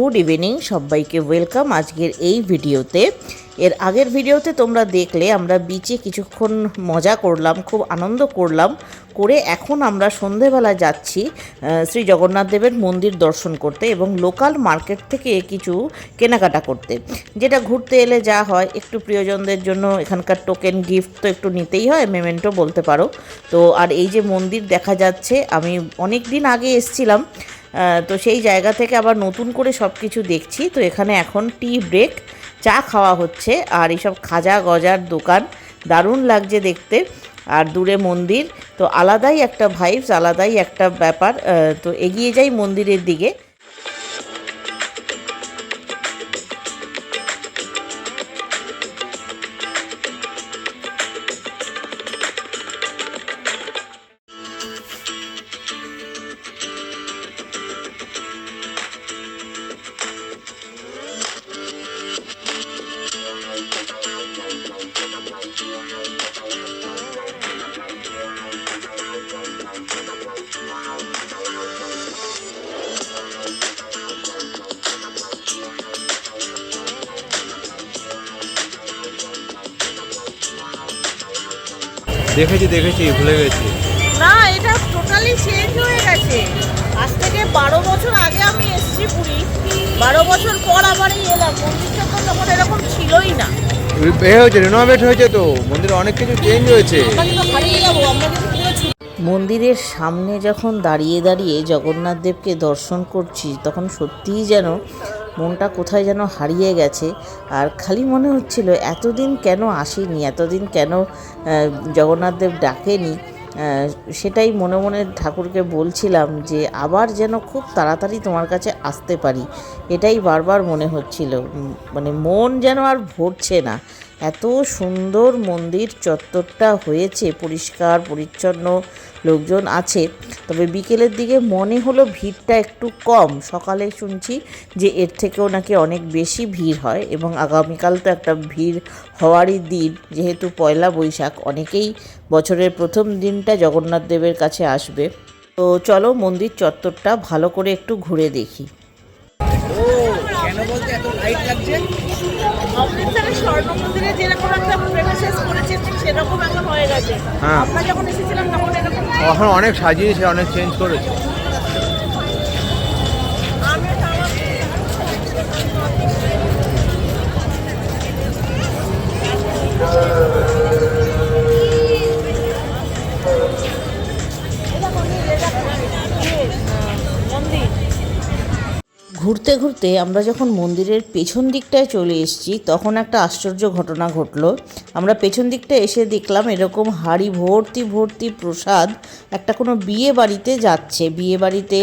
Good evening, সবাইকে welcome আজকের এই ভিডিওতে। এর আগের ভিডিওতে তোমরা দেখলে আমরা বিচে কিছুক্ষণ মজা করলাম, খুব আনন্দ করলাম, করে এখন আমরা সন্ধেবেলা যাচ্ছি শ্রী জগন্নাথ দেবের মন্দির দর্শন করতে এবং লোকাল মার্কেট থেকে কিছু কেনাকাটা করতে। যেটা ঘুরতে এলে যা হয়, একটু প্রিয়জনদের জন্য এখানকার টোকেন গিফট তো একটু নিতেই হয় মেমেন্টো বলতে পারো। তো আর এই যে মন্দির দেখা যাচ্ছে, আমি অনেক দিন আগে এসছিলাম তো সেই জায়গা থেকে আবার নতুন করে সব কিছু দেখছি। তো এখানে এখন টি ব্রেক, চা খাওয়া হচ্ছে আর এইসব খাজা গজার দোকান দারুণ লাগছে দেখতে। আর দূরে মন্দির, তো আলাদাই একটা ভাইবস আলাদাই একটা ব্যাপার। তো এগিয়ে যাই মন্দিরের দিকে। দেখেছি দেখেছি ভুলে গেছি। না এটা টোটালি চেঞ্জ হয়ে গেছে। আজ থেকে বারো বছর আগে আমি এসেছি পুরী। বারো বছর পর আবারই এলাম। মন্দিরটা তো তখন এরকম ছিলই না। এ হয়েছে রিনোভেট হয়েছে তো। মন্দিরে অনেক কিছু চেঞ্জ হয়েছে। মন্দিরের সামনে যখন দাঁড়িয়ে দাঁড়িয়ে জগন্নাথ দেবকে দর্শন করছি তখন সত্যিই যেন মনটা কোথায় যেন হারিয়ে গেছে। আর খালি মনে হচ্ছিল, এতদিন কেন আসিনি? এতদিন কেন জগন্নাথদেব ডাকেনি? সেটাই মনে মনে ঠাকুরকে বলছিলাম যে, আবার যেন খুব তাড়াতাড়ি তোমার কাছে আসতে পারি। এটাই বারবার মনে হচ্ছিল। মানে মন যেন আর ভরছে না। এত সুন্দর মন্দির চত্বরটা হয়েছে, পরিষ্কার, পরিচ্ছন্ন লোকজন আছে। তবে বিকেলের দিকে মনে হলো ভিড়টা একটু কম। সকালে শুনছি যে এর থেকেও নাকি অনেক বেশি ভিড় হয় এবং আগামীকাল তো একটা ভিড় হওয়ারই দিন। যেহেতু পয়লা বৈশাখ, অনেকেই বছরের প্রথম দিনটা জগন্নাথ দেবের কাছে আসবে। তো চলো মন্দির চত্বরটা ভালো করে একটু ঘুরে দেখি। অমৃতসরের স্বর্ণ মন্দিরে যেরকম একটা প্রেমিসেস করেছে সেরকম এখন হয়ে গেছে হ্যাঁ। আমরা যখন এসেছিলাম তখন এরকম এখন অনেক সাজিয়েছে অনেক চেঞ্জ করেছে আমি ঘুরতে ঘুরতে আমরা যখন মন্দিরের পেছন দিকটায় চলে এসেছি, তখন একটা আশ্চর্য ঘটনা ঘটলো। আমরা পেছন দিকটা এসে দেখলাম এরকম হাড়ি ভর্তি ভর্তি প্রসাদ একটা কোনো বিয়ে বাড়িতে যাচ্ছে। বিয়ে বাড়িতে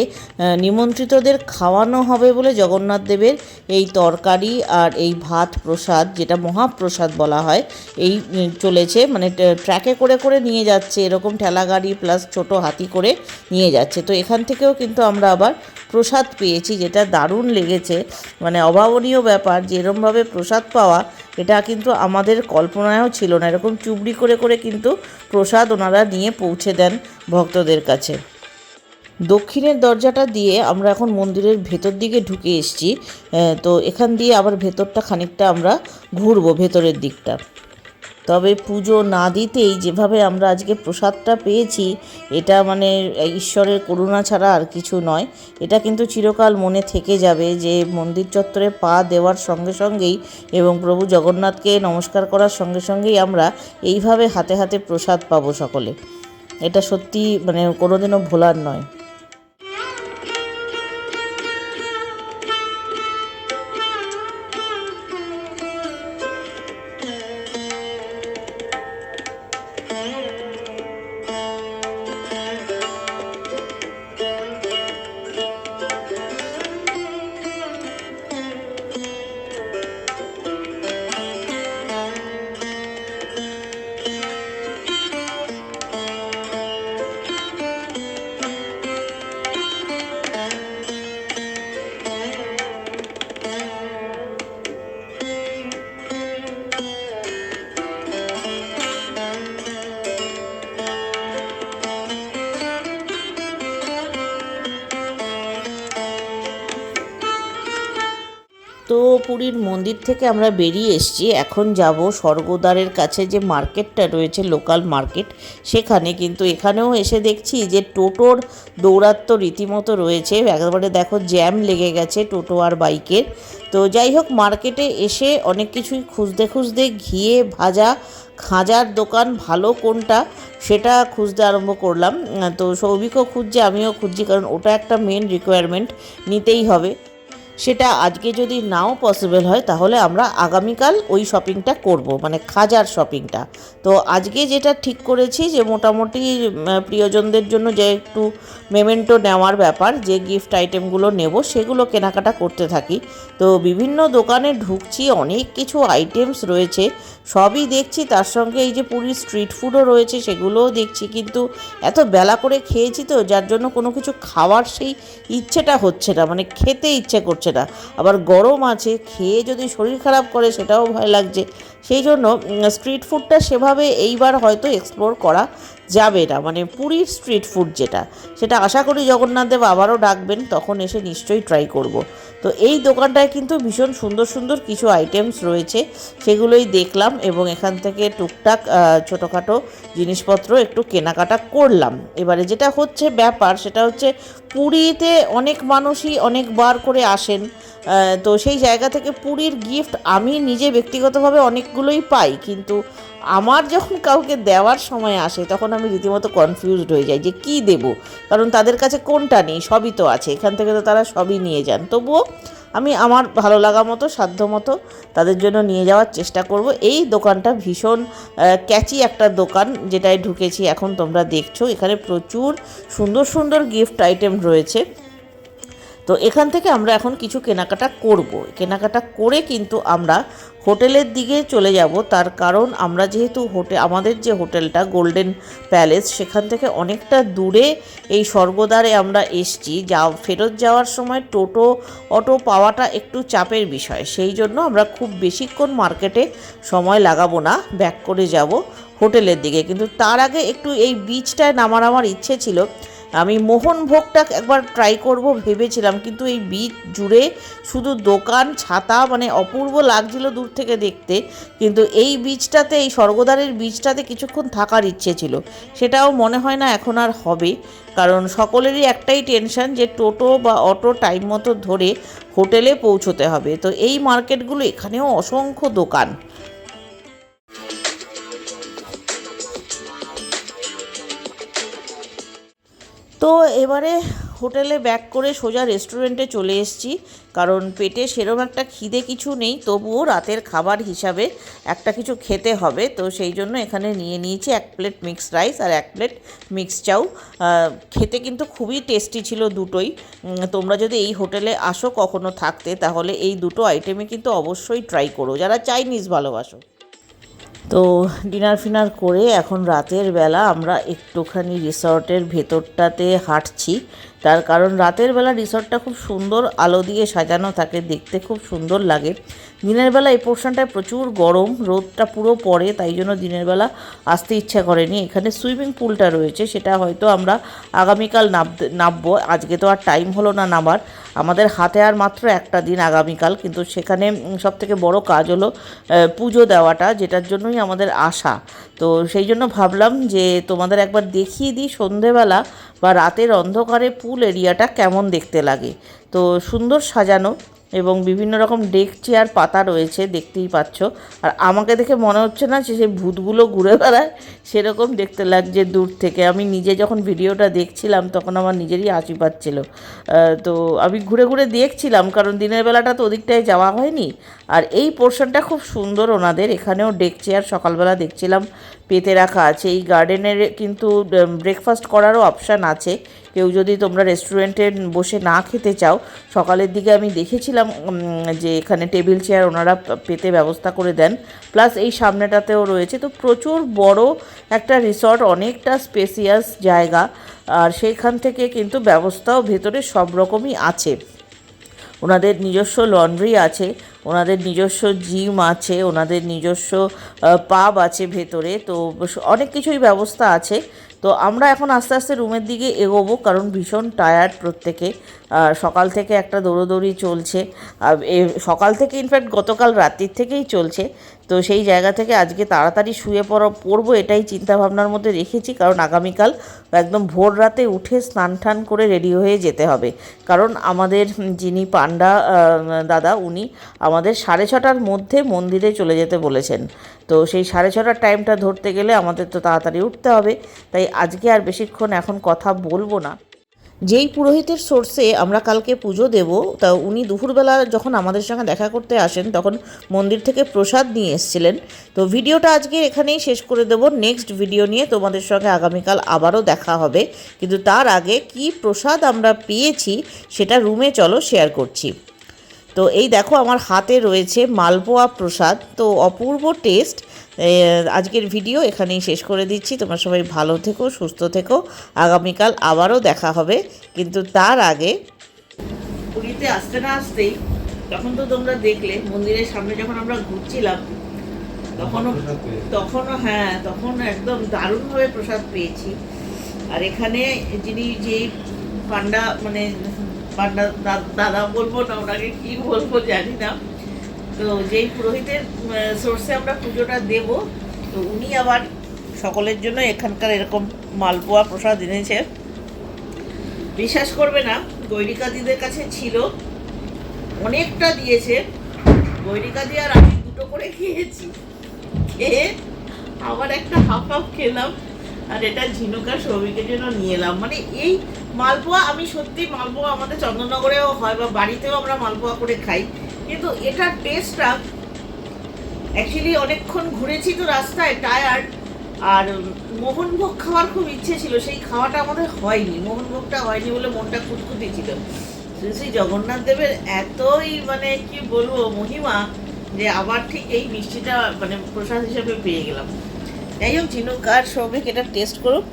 নিমন্ত্রিতদের খাওয়ানো হবে বলে জগন্নাথ দেবের এই তরকারি আর এই ভাত প্রসাদ, যেটা মহাপ্রসাদ বলা হয়, এই চলেছে। মানে ট্র্যাকে করে করে নিয়ে যাচ্ছে। এরকম ঠেলা গাড়ি প্লাস ছোট হাতি করে নিয়ে যাচ্ছে। তো এখান থেকেও কিন্তু আমরা আবার প্রসাদ পেয়েছি, যেটা দারুণ লেগেছে। মানে অভাবনীয় ব্যাপার যে এরমভাবে প্রসাদ পাওয়া, এটা কিন্তু আমাদের কল্পনায়ও ছিল না। এরকম চুবড়ি করে করে কিন্তু প্রসাদ ওনারা নিয়ে পৌঁছে দেন ভক্তদের কাছে। দক্ষিণের দরজাটা দিয়ে আমরা এখন মন্দিরের ভেতর দিকে ঢুকে এসেছি। তো এখান দিয়ে আবার ভেতরটা খানিকটা আমরা ঘুরবো, ভেতরের দিকটা। তবে পুজো না দিতেই যেভাবে আমরা আজকে প্রসাদটা পেয়েছি, এটা মানে ঈশ্বরের করুণা ছাড়া আর কিছু নয়। এটা কিন্তু চিরকাল মনে থেকে যাবে যে মন্দির চত্বরে পা দেওয়ার সঙ্গে সঙ্গেই এবং প্রভু জগন্নাথকে নমস্কার করার সঙ্গে সঙ্গেই আমরা এইভাবে হাতে হাতে প্রসাদ পাবো সকলে। এটা সত্যি মানে কোনোদিনও ভোলার নয়। তো পুরীর মন্দির থেকে আমরা বেরিয়ে এসেছি। এখন যাব স্বর্গদ্বারের কাছে যে মার্কেটটা রয়েছে লোকাল মার্কেট সেখানে। কিন্তু এখানেও এসে দেখছি যে টোটোর দৌরাত্ম্য রীতিমতো রয়েছে। একেবারে দেখো জ্যাম লেগে গেছে টোটো আর বাইকের। তো যাই হোক মার্কেটে এসে অনেক কিছুই খুঁজতে খুঁজতে ঘিয়ে ভাজা খাঁজার দোকান ভালো কোনটা সেটা খুঁজতে আরম্ভ করলাম। তো সৌভিকও খুঁজছে, আমিও খুঁজছি, কারণ ওটা একটা মেন রিকোয়ারমেন্ট নিতেই হবে। সেটা আজকে যদি নাও পসিবল হয়, তাহলে আমরা আগামীকাল ওই শপিংটা করব মানে খাজার শপিংটা তো আজকে যেটা ঠিক করেছি যে মোটামুটি প্রিয়জনদের জন্য যে একটু মেমেন্টো নেওয়ার ব্যাপার, যে গিফট আইটেমগুলো নেব, সেগুলো কেনাকাটা করতে থাকি। তো বিভিন্ন দোকানে ঢুকছি, অনেক কিছু আইটেমস রয়েছে, সবই দেখছি, তার সঙ্গে এই যে পুরীর স্ট্রিট ফুডও রয়েছে, সেগুলোও দেখছি, কিন্তু এত বেলা করে খেয়েছি তো, যার জন্য কোনো কিছু খাওয়ার সেই ইচ্ছেটা হচ্ছে না মানে খেতে ইচ্ছে করছে না। আবার গরম আছে খেয়ে যদি শরীর খারাপ করে সেটাও ভয় লাগছে। সেই জন্য স্ট্রিট ফুডটা সেভাবে এইবার হয়তো এক্সপ্লোর করা যাবে না। মানে পুরীর স্ট্রিট ফুড যেটা, সেটা আশা করি জগন্নাথ দেব আবারও ডাকবেন, তখন এসে নিশ্চয়ই ট্রাই করব। তো এই দোকানটায় কিন্তু ভীষণ সুন্দর সুন্দর কিছু আইটেমস রয়েছে, সেগুলোই দেখলাম এবং এখান থেকে টুকটাক ছোটোখাটো জিনিসপত্র একটু কেনাকাটা করলাম। এবারে যেটা হচ্ছে ব্যাপার, সেটা হচ্ছে পুরীতে অনেক মানুষই অনেকবার করে আসেন। তো সেই জায়গা থেকে পুরীর গিফট আমি নিজে ব্যক্তিগতভাবে অনেকগুলোই পাই, কিন্তু আমার যখন কাউকে দেওয়ার সময় আসে, তখন আমি রীতিমতো কনফিউজড হয়ে যাই যে কি দেব? কারণ তাদের কাছে কোনটা নেই? সবই তো আছে। এখান থেকে তো তারা সবই নিয়ে যান। তবুও আমি আমার ভালো লাগা মতো, সাধ্য মতো তাদের জন্য নিয়ে যাওয়ার চেষ্টা করব। এই দোকানটা ভীষণ ক্যাচি একটা দোকান যেটায় ঢুকেছি। এখন তোমরা দেখছ, এখানে প্রচুর সুন্দর সুন্দর গিফট আইটেম রয়েছে। তো এখান থেকে আমরা এখন কিছু কেনাকাটা করব। কেনাকাটা করে কিন্তু আমরা হোটেলের দিকে চলে যাব। তার কারণ আমরা যেহেতু হোটেল আমাদের যে হোটেলটা গোল্ডেন প্যালেস, সেখান থেকে অনেকটা দূরে এই স্বর্গদ্বারে আমরা এসছি। যা, ফেরত যাওয়ার সময় টোটো, অটো পাওয়াটা একটু চাপের বিষয়। সেই জন্য আমরা খুব বেশিক্ষণ মার্কেটে সময় লাগাবো না, ব্যাক করে যাব হোটেলের দিকে। কিন্তু তার আগে একটু এই বিচটায় নামার আমার ইচ্ছে ছিল। আমি মোহনভোগটা একবার ট্রাই করব ভেবেছিলাম, কিন্তু এই বিচ জুড়ে শুধু দোকান, ছাতা মানে অপূর্ব লাগছিল দূর থেকে দেখতে। কিন্তু এই বীজটাতে, এই স্বর্গদ্বারের বীজটাতে কিছুক্ষণ থাকার ইচ্ছে ছিল। সেটাও মনে হয় না এখন আর হবে। কারণ সকলেরই একটাই টেনশন যে টোটো বা অটো টাইম মতো ধরে হোটেলে পৌঁছতে হবে। তো এই মার্কেটগুলো এখানেও অসংখ্য দোকান। তো এবারে হোটেলে ব্যাক করে সোজা রেস্টুরেন্টে চলে এসেছি, কারণ পেটে সেরম একটা খিদে কিছু নেই, তবুও রাতের খাবার হিসাবে একটা কিছু খেতে হবে। তো সেই জন্য এখানে নিয়ে নিয়েছি এক প্লেট মিক্সড রাইস আর এক প্লেট মিক্স চাউ। খেতে কিন্তু খুবই টেস্টি ছিল দুটোই। তোমরা যদি এই হোটেলে আসো কখনো থাকতে, তাহলে এই দুটো আইটেমে কিন্তু অবশ্যই ট্রাই করো। যারা চাইনিজ ভালোবাসো। তো ডিনার ফিনার করে এখন রাতের বেলা আমরা একটুখানি রিসর্টের ভেতরটাতে হাঁটছি। তার কারণ রাতের বেলা রিসর্টটা খুব সুন্দর আলো দিয়ে সাজানো থাকে, দেখতে খুব সুন্দর লাগে। দিনের বেলা এই পোর্শনটায় প্রচুর গরম, রোদটা পুরো পড়ে, তাই জন্য দিনের বেলা আসতে ইচ্ছা করেনি। এখানে সুইমিং পুলটা রয়েছে, সেটা হয়তো আমরা আগামীকাল নামতে, নামবো। আজকে তো আর টাইম হলো না নামার। আমাদের হাতে আর মাত্র একটা দিন আগামীকাল, কিন্তু সেখানে সব থেকে বড় কাজ হলো পুজো দেওয়াটা, যেটার জন্যই আমাদের আশা। তো সেই জন্য ভাবলাম যে তোমাদের একবার দেখিয়ে দিই সন্ধেবেলা বা রাতের অন্ধকারে পুল এরিয়াটা কেমন দেখতে লাগে। তো সুন্দর সাজানো এবং বিভিন্ন রকম ডেক চেয়ার পাতা রয়েছে, দেখতেই পাচ্ছ। আর আমাকে দেখে মনে হচ্ছে না যে সেই ভূতগুলো ঘুরে বেড়ায়, সেরকম দেখতে লাগছে দূর থেকে। আমি নিজে যখন ভিডিওটা দেখছিলাম, তখন আমার নিজেরই হাসি পাচ্ছিল তো আমি ঘুরে ঘুরে দেখছিলাম, কারণ দিনের বেলাটা তো ওদিকটায় যাওয়া হয়নি। আর এই পোর্শনটা খুব সুন্দর ওনাদের। এখানেও ডেক চেয়ার সকালবেলা দেখছিলাম, পেতে রাখা আছে। এই গার্ডেনের কিন্তু ব্রেকফাস্ট করারও অপশান আছে। কেউ যদি তোমরা রেস্টুরেন্টে বসে না খেতে চাও, সকালের দিকে আমি দেখেছিলাম যে এখানে টেবিল চেয়ার ওনারা পেতে ব্যবস্থা করে দেন। প্লাস এই সামনেটাতেও রয়েছে। তো প্রচুর বড় একটা রিসর্ট অনেকটা স্পেসিয়াস জায়গা। আর সেইখান থেকে কিন্তু ব্যবস্থাও ভেতরে সব রকমই আছে। ওনাদের নিজস্ব লন্ড্রি আছে, ওনাদের নিজস্ব জিম আছে, ওনাদের নিজস্ব পাব আছে ভেতরে। তো অনেক কিছুই ব্যবস্থা আছে। তো আমরা এখন আস্তে আস্তে রুমের দিকে এগোবো, কারণ ভীষণ টায়ার্ড প্রত্যেকে। সকাল থেকে একটা দৌড়োদৌড়ি চলছে। সকাল থেকে ইনফ্যাক্ট গতকাল রাত্রির থেকেই চলছে। তো সেই জায়গা থেকে আজকে তাড়াতাড়ি শুয়ে পড়া, পড়ব এটাই চিন্তা ভাবনার মধ্যে রেখেছি, কারণ আগামীকাল একদম ভোর রাতে উঠে স্নান টান করে রেডি হয়ে যেতে হবে। কারণ আমাদের যিনি পান্ডা দাদা, উনি আমাদের সাড়ে ছটার মধ্যে মন্দিরে চলে যেতে বলেছেন। তো সেই সাড়ে ছটার টাইমটা ধরতে গেলে আমাদের তো তাড়াতাড়ি উঠতে হবে। তাই আজকে আর বেশিক্ষণ এখন কথা বলব না। যেই পুরোহিতের সোর্সে আমরা কালকে পুজো দেব, তা উনি দুপুরবেলা যখন আমাদের সঙ্গে দেখা করতে আসেন, তখন মন্দির থেকে প্রসাদ নিয়ে এসেছিলেন। তো ভিডিওটা আজকে এখানেই শেষ করে দেব। নেক্সট ভিডিও নিয়ে তোমাদের সঙ্গে আগামীকাল আবারও দেখা হবে। কিন্তু তার আগে কি প্রসাদ আমরা পেয়েছি, সেটা রুমে চলো শেয়ার করছি। তো এই দেখো আমার হাতে রয়েছে মালপোয়া প্রসাদ। তো অপূর্ব টেস্ট। আজকের ভিডিও এখানেই শেষ করে দিচ্ছি। তোমরা সবাই ভালো থেকো সুস্থ থেকো। আগামীকাল আবারও দেখা হবে। কিন্তু তার আগে পুরীতে আসতে না আসতেই তখন তো তোমরা দেখলে মন্দিরের সামনে যখন আমরা ঘুরছিলাম তখনও তখনও হ্যাঁ তখন একদম দারুণভাবে প্রসাদ পেয়েছি। আর এখানে যিনি যে পান্ডা মানে পান্ডা দাদা বলব না, ওনাকে কি বলব জানি না। তো যেই পুরোহিতের সোর্সে আমরা পুজোটা দেব, তো উনি আবার সকলের জন্য এখানকার এরকম মালপোয়া প্রসাদ এনেছে বিশ্বাস করবে না, গৈরিকাদিদের কাছে ছিল, অনেকটা দিয়েছে। গৈরিকাদি আর আমি দুটো করে খেয়েছি। খেয়ে আবার একটা হাফ হাফ খেলাম। আর এটা ঝিনুকা সৌভিকের জন্য নিয়ে এলাম। মানে এই মালপোয়া আমি সত্যি মালপোয়া আমাদের চন্দননগরেও হয় বা বাড়িতেও আমরা মালপোয়া করে খাই। কিন্তু এটার টেস্টটা অ্যাকচুয়ালি অনেকক্ষণ ঘুরেছি তো রাস্তায় টায়ার্ড আর মোহনভোগ খাওয়ার খুব ইচ্ছে ছিল। সেই খাওয়াটা আমাদের হয়নি। মোহনভোগটা হয়নি বলে মনটা কুতকুতি ছিল। শ্রী জগন্নাথ দেবের এতই মানে কি বলব মহিমা যে আবার ঠিক এই মিষ্টিটা মানে প্রসাদ হিসেবে পেয়ে গেলাম। যাই হোক ঝিনুক আর সৌভিক এটা টেস্ট করুক।